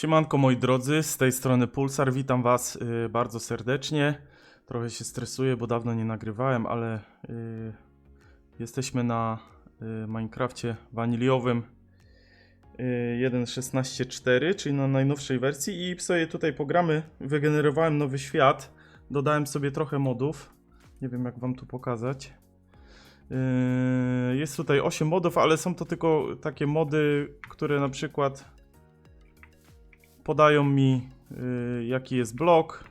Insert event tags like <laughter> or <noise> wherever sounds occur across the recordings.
Siemanko moi drodzy, z tej strony Pulsar, witam was y, bardzo serdecznie. Trochę się stresuję, bo dawno nie nagrywałem, ale y, jesteśmy na y, Minecrafcie waniliowym y, 1.16.4, czyli na najnowszej wersji i sobie tutaj pogramy. Wygenerowałem nowy świat, dodałem sobie trochę modów. Nie wiem jak wam tu pokazać. Yy, Jest tutaj 8 modów, ale są to tylko takie mody, które na przykład podają mi y, jaki jest blok.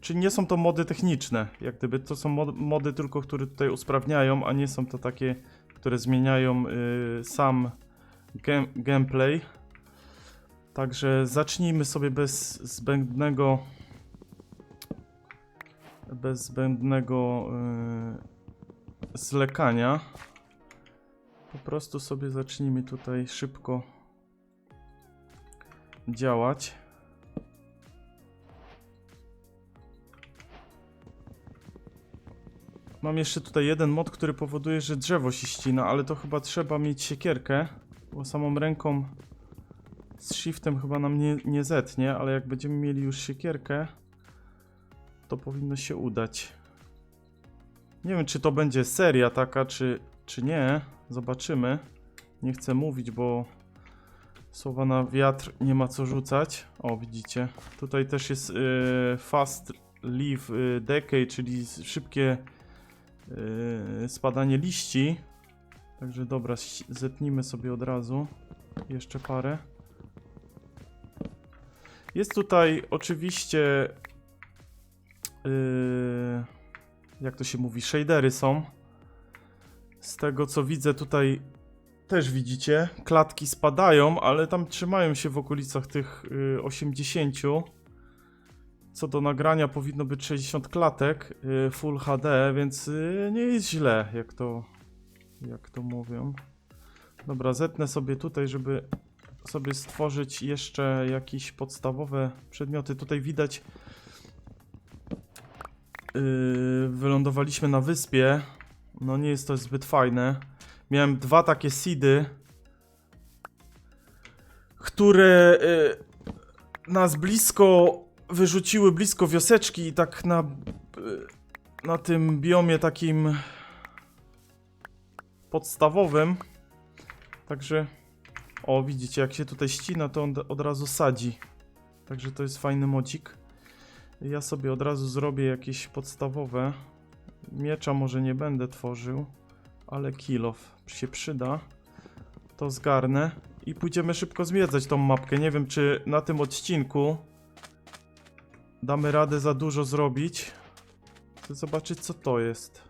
Czy nie są to mody techniczne, jak gdyby to są mod, mody tylko, które tutaj usprawniają, a nie są to takie, które zmieniają y, sam gem, gameplay. Także zacznijmy sobie bez zbędnego bez zbędnego y, zlekania. Po prostu sobie zacznijmy tutaj szybko działać. Mam jeszcze tutaj jeden mod, który powoduje, że drzewo się ścina, ale to chyba trzeba mieć siekierkę, bo samą ręką z shiftem chyba nam nie, nie zetnie, ale jak będziemy mieli już siekierkę, to powinno się udać. Nie wiem, czy to będzie seria taka, czy, czy nie. Zobaczymy. Nie chcę mówić, bo Słowa na wiatr nie ma co rzucać. O, widzicie. Tutaj też jest y, fast leaf y, decay, czyli szybkie y, spadanie liści. Także dobra, zetnijmy sobie od razu. Jeszcze parę. Jest tutaj oczywiście y, jak to się mówi, shadery są. Z tego co widzę tutaj też widzicie, klatki spadają, ale tam trzymają się w okolicach tych y, 80. Co do nagrania powinno być 60 klatek y, Full HD, więc y, nie jest źle, jak to, jak to mówią. Dobra, zetnę sobie tutaj, żeby sobie stworzyć jeszcze jakieś podstawowe przedmioty. Tutaj widać, wylądowaliśmy na wyspie. No nie jest to zbyt fajne. Miałem dwa takie seedy, które y, nas blisko wyrzuciły, blisko wioseczki i tak na, y, na tym biomie takim podstawowym. Także, o widzicie, jak się tutaj ścina, to on od razu sadzi. Także to jest fajny modzik. Ja sobie od razu zrobię jakieś podstawowe. Miecza może nie będę tworzył ale kill off się przyda. To zgarnę i pójdziemy szybko zwiedzać tą mapkę. Nie wiem, czy na tym odcinku damy radę za dużo zrobić. Chcę zobaczyć, co to jest.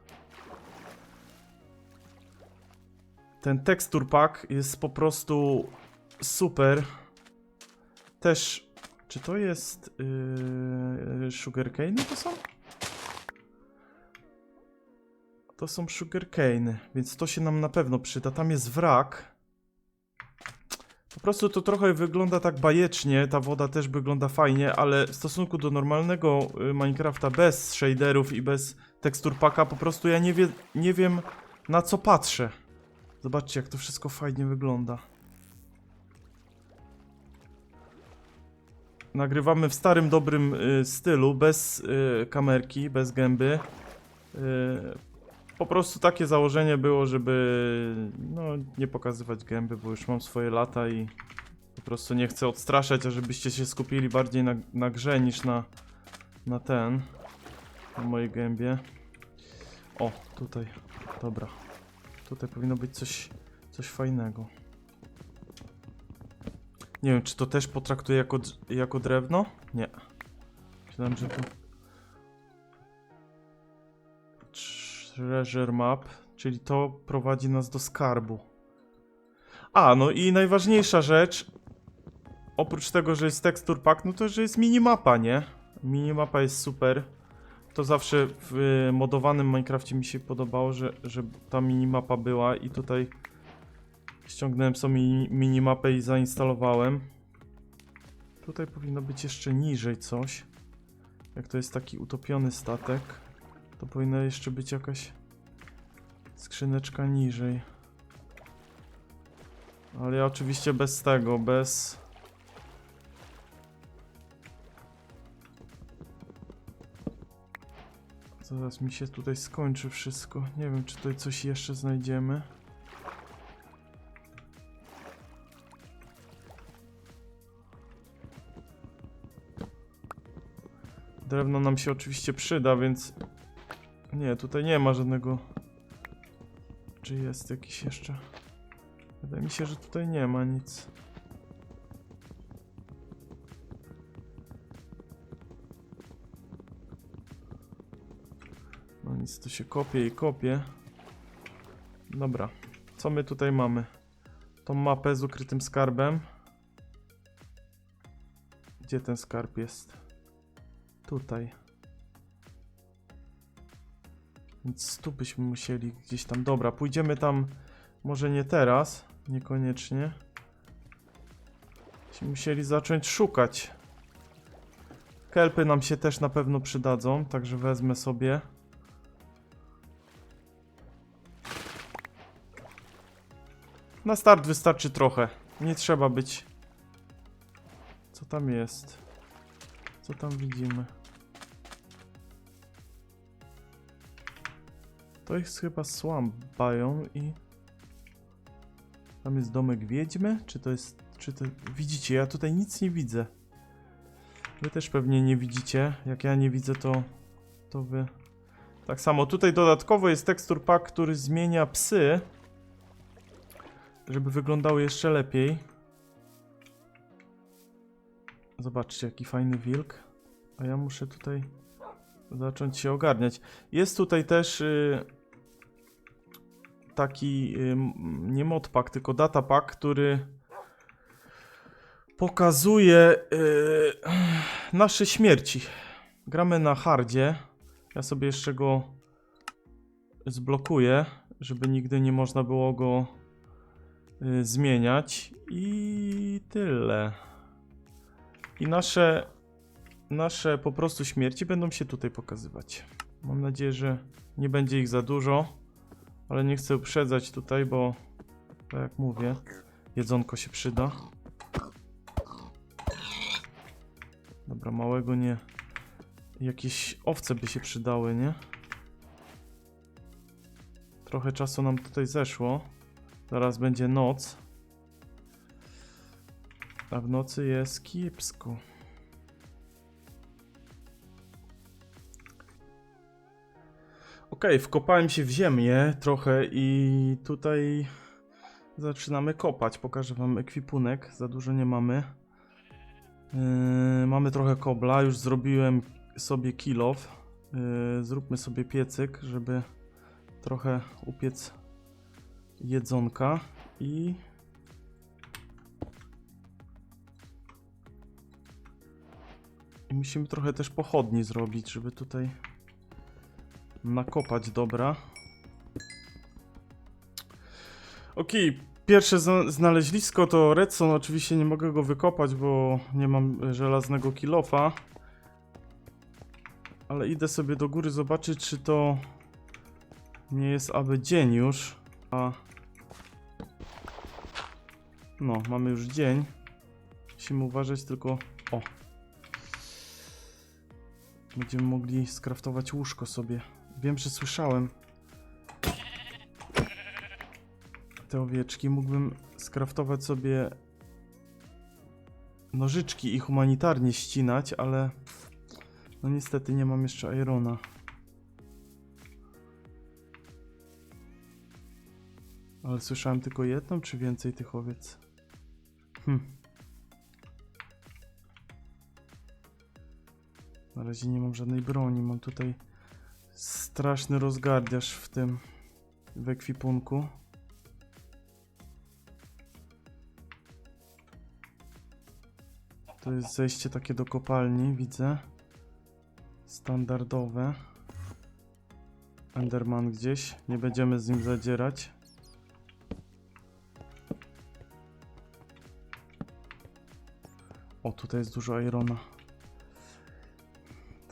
Ten tekstur pack jest po prostu super. Też, czy to jest yy, sugarcane to są? To są sugarcane, więc to się nam na pewno przyda. Tam jest wrak. Po prostu to trochę wygląda tak bajecznie, ta woda też wygląda fajnie, ale w stosunku do normalnego y, Minecrafta bez shaderów i bez tekstur packa, po prostu ja nie, wie, nie wiem na co patrzę. Zobaczcie jak to wszystko fajnie wygląda. Nagrywamy w starym dobrym y, stylu, bez y, kamerki, bez gęby. Y, po prostu takie założenie było, żeby no, nie pokazywać gęby, bo już mam swoje lata i po prostu nie chcę odstraszać, a żebyście się skupili bardziej na, na grze niż na, na ten, na mojej gębie. O, tutaj, dobra. Tutaj powinno być coś, coś fajnego. Nie wiem, czy to też potraktuję jako, jako drewno? Nie. Myślałem, że to... Treasure map, czyli to prowadzi nas do skarbu. A, no i najważniejsza rzecz, oprócz tego, że jest tekstur pack, no to, że jest minimapa, nie? Minimapa jest super. To zawsze w y, modowanym Minecrafcie mi się podobało, że, że ta minimapa była i tutaj ściągnąłem sobie mini, minimapę i zainstalowałem. Tutaj powinno być jeszcze niżej coś. Jak to jest taki utopiony statek. To powinna jeszcze być jakaś skrzyneczka niżej. Ale ja oczywiście bez tego, bez... Zaraz mi się tutaj skończy wszystko. Nie wiem, czy tutaj coś jeszcze znajdziemy. Drewno nam się oczywiście przyda, więc nie, tutaj nie ma żadnego... Czy jest jakiś jeszcze? Wydaje mi się, że tutaj nie ma nic. No nic, to się kopie i kopie. Dobra, co my tutaj mamy? Tą mapę z ukrytym skarbem. Gdzie ten skarb jest? Tutaj. Więc tu byśmy musieli gdzieś tam. Dobra, pójdziemy tam. Może nie teraz, niekoniecznie. Byśmy musieli zacząć szukać. Kelpy nam się też na pewno przydadzą, także wezmę sobie. Na start wystarczy trochę. Nie trzeba być. Co tam jest? Co tam widzimy? To jest chyba Swamp Biome i... Tam jest domek wiedźmy? Czy to jest... Czy to... Widzicie, ja tutaj nic nie widzę. Wy też pewnie nie widzicie. Jak ja nie widzę, to... To wy... Tak samo, tutaj dodatkowo jest tekstur pack, który zmienia psy. Żeby wyglądały jeszcze lepiej. Zobaczcie, jaki fajny wilk. A ja muszę tutaj zacząć się ogarniać. Jest tutaj też y, taki y, nie modpack, tylko datapack, który pokazuje y, nasze śmierci. Gramy na hardzie. Ja sobie jeszcze go zblokuję, żeby nigdy nie można było go y, zmieniać. I tyle. I nasze nasze po prostu śmierci będą się tutaj pokazywać. Mam nadzieję, że nie będzie ich za dużo, ale nie chcę uprzedzać tutaj, bo tak jak mówię, jedzonko się przyda. Dobra, małego nie. Jakieś owce by się przydały, nie? Trochę czasu nam tutaj zeszło. Zaraz będzie noc. A w nocy jest kiepsko. Okej, wkopałem się w ziemię trochę i tutaj zaczynamy kopać. Pokażę wam ekwipunek, za dużo nie mamy. Yy, mamy trochę kobla, już zrobiłem sobie kilof. Yy, zróbmy sobie piecyk, żeby trochę upiec jedzonka i I musimy trochę też pochodni zrobić, żeby tutaj nakopać dobra. Okej, pierwsze zna- znaleźlisko to redstone. Oczywiście nie mogę go wykopać, bo nie mam e, żelaznego kilofa. Ale idę sobie do góry zobaczyć, czy to nie jest aby dzień już. A. No, mamy już dzień. Musimy uważać tylko. O. Będziemy mogli skraftować łóżko sobie. Wiem, że słyszałem. Te owieczki. Mógłbym skraftować sobie nożyczki i humanitarnie ścinać, ale no niestety nie mam jeszcze irona. Ale słyszałem tylko jedną, czy więcej tych owiec? Hm. Na razie nie mam żadnej broni. Mam tutaj straszny rozgardiasz w tym w ekwipunku. To jest zejście takie do kopalni, widzę. Standardowe. Enderman gdzieś. Nie będziemy z nim zadzierać. O, tutaj jest dużo irona.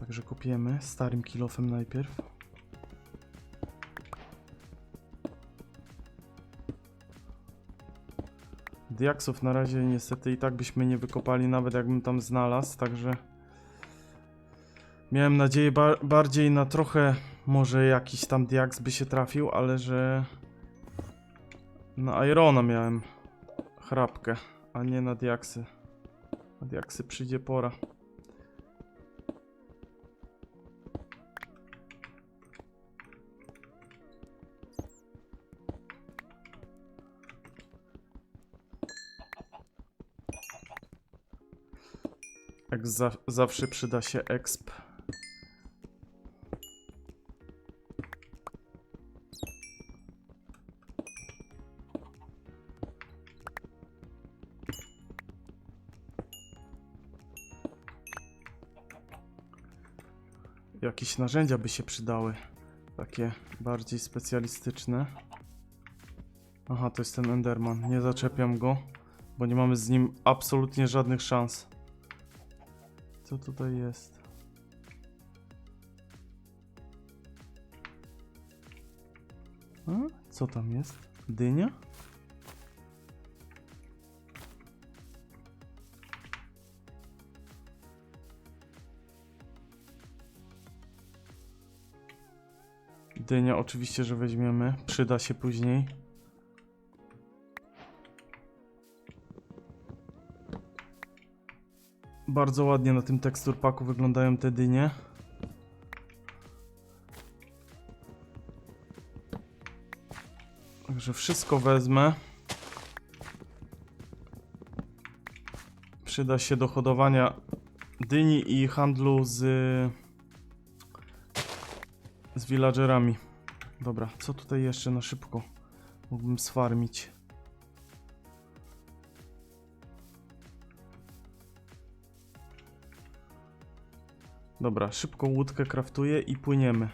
Także kopiemy starym kilofem najpierw. Diaksów na razie niestety i tak byśmy nie wykopali, nawet jakbym tam znalazł, także Miałem nadzieję ba bardziej na trochę, może jakiś tam diaks by się trafił, ale że na Irona miałem chrapkę, a nie na diaksy. Na diaksy przyjdzie pora. Jak za zawsze przyda się exp. Jakieś narzędzia by się przydały. Takie bardziej specjalistyczne. Aha, to jest ten Enderman. Nie zaczepiam go, bo nie mamy z nim absolutnie żadnych szans. Co tutaj jest? A? Co tam jest? Dynia? Dynia oczywiście, że weźmiemy. Przyda się później. Bardzo ładnie na tym tekstur paku wyglądają te dynie. Także wszystko wezmę. Przyda się do hodowania dyni i handlu z z villagerami. Dobra, co tutaj jeszcze na szybko mógłbym sfarmić? Dobra, szybko łódkę kraftuję i płyniemy.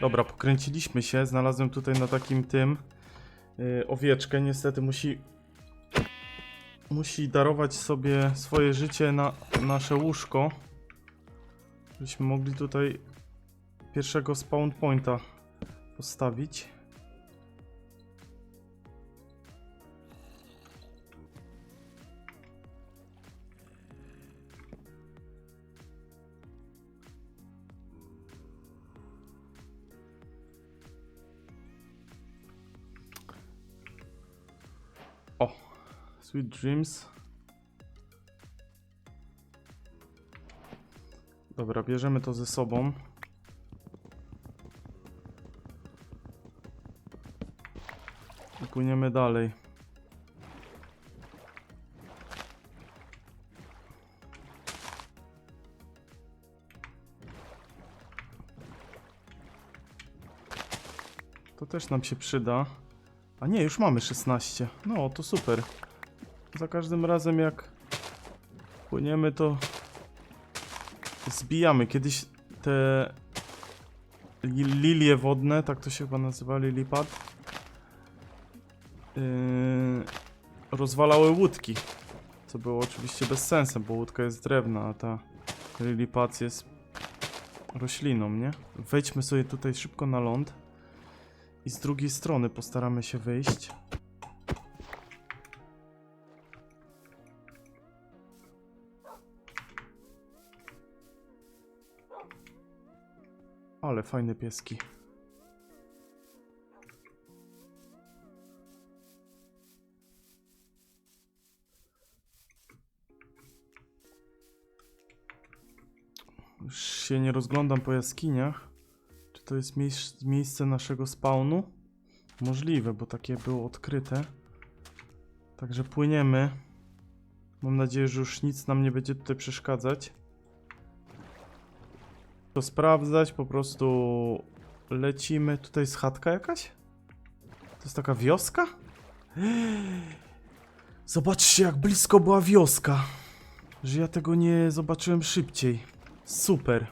Dobra, pokręciliśmy się. Znalazłem tutaj na takim tym yy, owieczkę. Niestety musi musi darować sobie swoje życie na nasze łóżko. Byśmy mogli tutaj pierwszego spawn pointa postawić. Sweet Dreams. Dobra, bierzemy to ze sobą. I płyniemy dalej. To też nam się przyda. A nie, już mamy 16. No, to super. Za każdym razem jak płyniemy, to zbijamy. Kiedyś te li- lilie wodne, tak to się chyba nazywa, lilipad, yy, rozwalały łódki. Co było oczywiście bez sensu, bo łódka jest drewna, a ta lilipad jest rośliną, nie? Wejdźmy sobie tutaj szybko na ląd. I z drugiej strony postaramy się wyjść. Ale fajne pieski. Już się nie rozglądam po jaskiniach. Czy to jest miejsc- miejsce naszego spawnu? Możliwe, bo takie było odkryte. Także płyniemy. Mam nadzieję, że już nic nam nie będzie tutaj przeszkadzać. To sprawdzać, po prostu lecimy. Tutaj jest chatka jakaś? To jest taka wioska? <gasps> Zobaczcie, jak blisko była wioska. Że ja tego nie zobaczyłem szybciej. Super.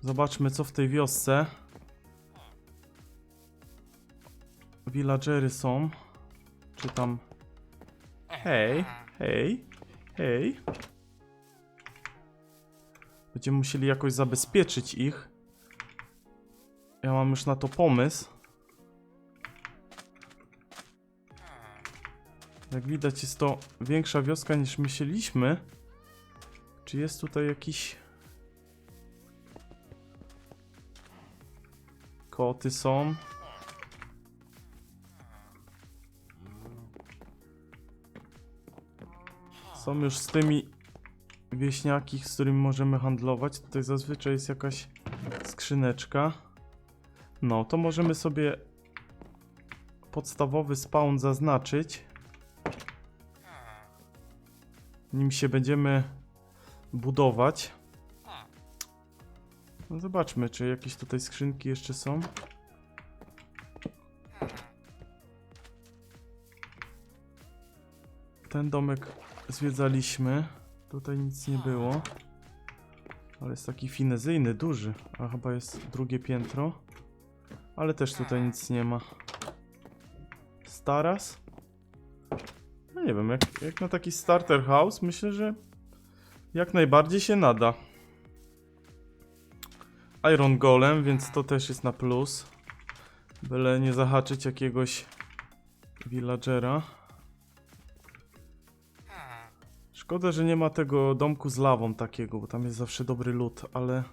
Zobaczmy, co w tej wiosce. Villagery są. Czy tam... Hej, hej, Będziemy musieli jakoś zabezpieczyć ich. Ja mam już na to pomysł. Jak widać jest to większa wioska niż myśleliśmy. Czy jest tutaj jakiś... Koty są. Są już z tymi wieśniaki, z którymi możemy handlować. Tutaj zazwyczaj jest jakaś skrzyneczka. No, to możemy sobie podstawowy spawn zaznaczyć. Nim się będziemy budować. No zobaczmy, czy jakieś tutaj skrzynki jeszcze są. Ten domek zwiedzaliśmy. Tutaj nic nie było. Ale jest taki finezyjny, duży. A chyba jest drugie piętro. Ale też tutaj nic nie ma. Staras? No nie wiem, jak, jak na taki starter house myślę, że jak najbardziej się nada. Iron Golem, więc to też jest na plus. Byle nie zahaczyć jakiegoś villagera. Szkoda, że nie ma tego domku z lawą takiego, bo tam jest zawsze dobry lód, ale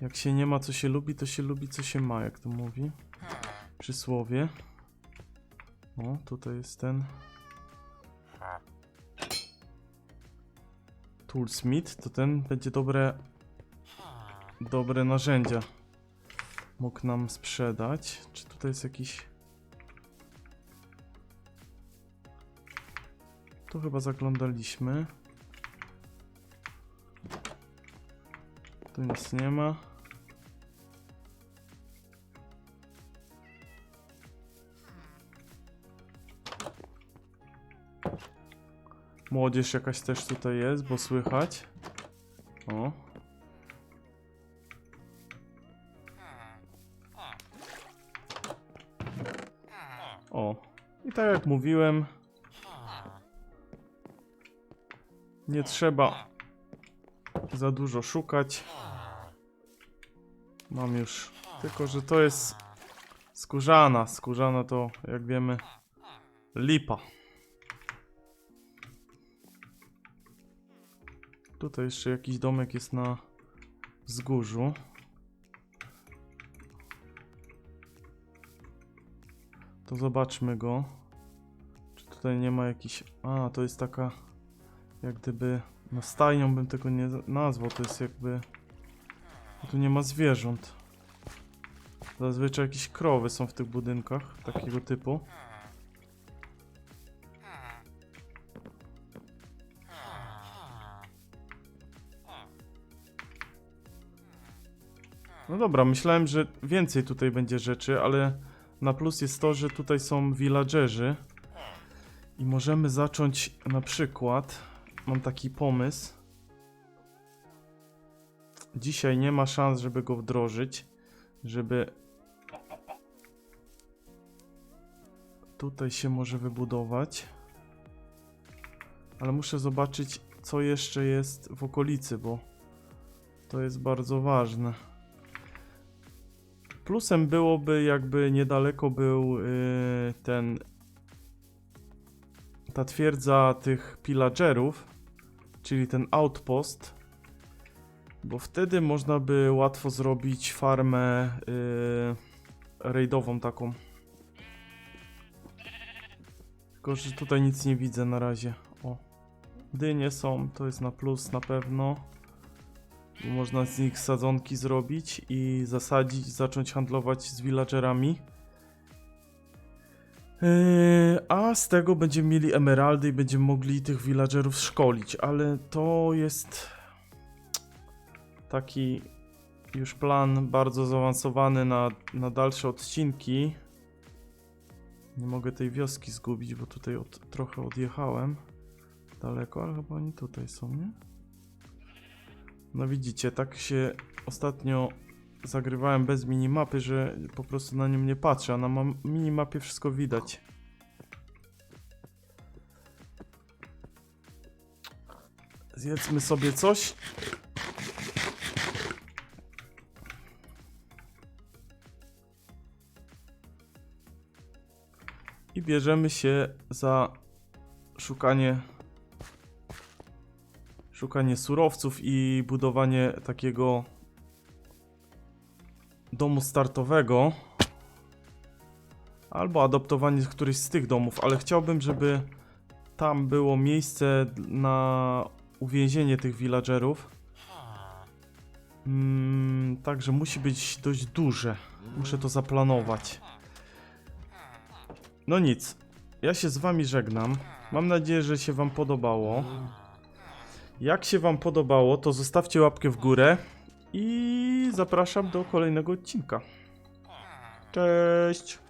jak się nie ma co się lubi, to się lubi co się ma, jak to mówi przysłowie. O, tutaj jest ten Toolsmith, to ten będzie dobre dobre narzędzia mógł nam sprzedać. Czy tutaj jest jakiś Tu chyba zaglądaliśmy. Tu nic nie ma. Młodzież jakaś też tutaj jest, bo słychać. O. O. I tak jak mówiłem, nie trzeba za dużo szukać. Mam już, tylko że to jest skórzana. Skórzana to, jak wiemy, lipa. Tutaj jeszcze jakiś domek jest na wzgórzu. To zobaczmy go. Czy tutaj nie ma jakiś... A, to jest taka... Jak gdyby... No stajnią bym tego nie nazwał, to jest jakby... Tu nie ma zwierząt. Zazwyczaj jakieś krowy są w tych budynkach, takiego typu. No dobra, myślałem, że więcej tutaj będzie rzeczy, ale na plus jest to, że tutaj są villagerzy i możemy zacząć na przykład, mam taki pomysł. Dzisiaj nie ma szans, żeby go wdrożyć, żeby tutaj się może wybudować. Ale muszę zobaczyć, co jeszcze jest w okolicy, bo to jest bardzo ważne. Plusem byłoby, jakby niedaleko był yy, ten. Ta twierdza tych pillagerów, czyli ten outpost, bo wtedy można by łatwo zrobić farmę yy, raidową taką. Tylko, że tutaj nic nie widzę na razie. O, dynie są, to jest na plus na pewno. Można z nich sadzonki zrobić i zasadzić, zacząć handlować z villagerami. Yy, a z tego będziemy mieli emeraldy i będziemy mogli tych villagerów szkolić, ale to jest taki już plan bardzo zaawansowany na, na dalsze odcinki. Nie mogę tej wioski zgubić, bo tutaj od, trochę odjechałem daleko, ale chyba oni tutaj są, nie? No widzicie, tak się ostatnio zagrywałem bez minimapy, że po prostu na nią nie patrzę, a na minimapie wszystko widać. Zjedzmy sobie coś. I bierzemy się za szukanie szukanie surowców i budowanie takiego domu startowego albo adoptowanie któryś z tych domów, ale chciałbym, żeby tam było miejsce na uwięzienie tych villagerów. Mm, także musi być dość duże. Muszę to zaplanować. No nic. Ja się z wami żegnam. Mam nadzieję, że się wam podobało. Jak się wam podobało, to zostawcie łapkę w górę i zapraszam do kolejnego odcinka. Cześć!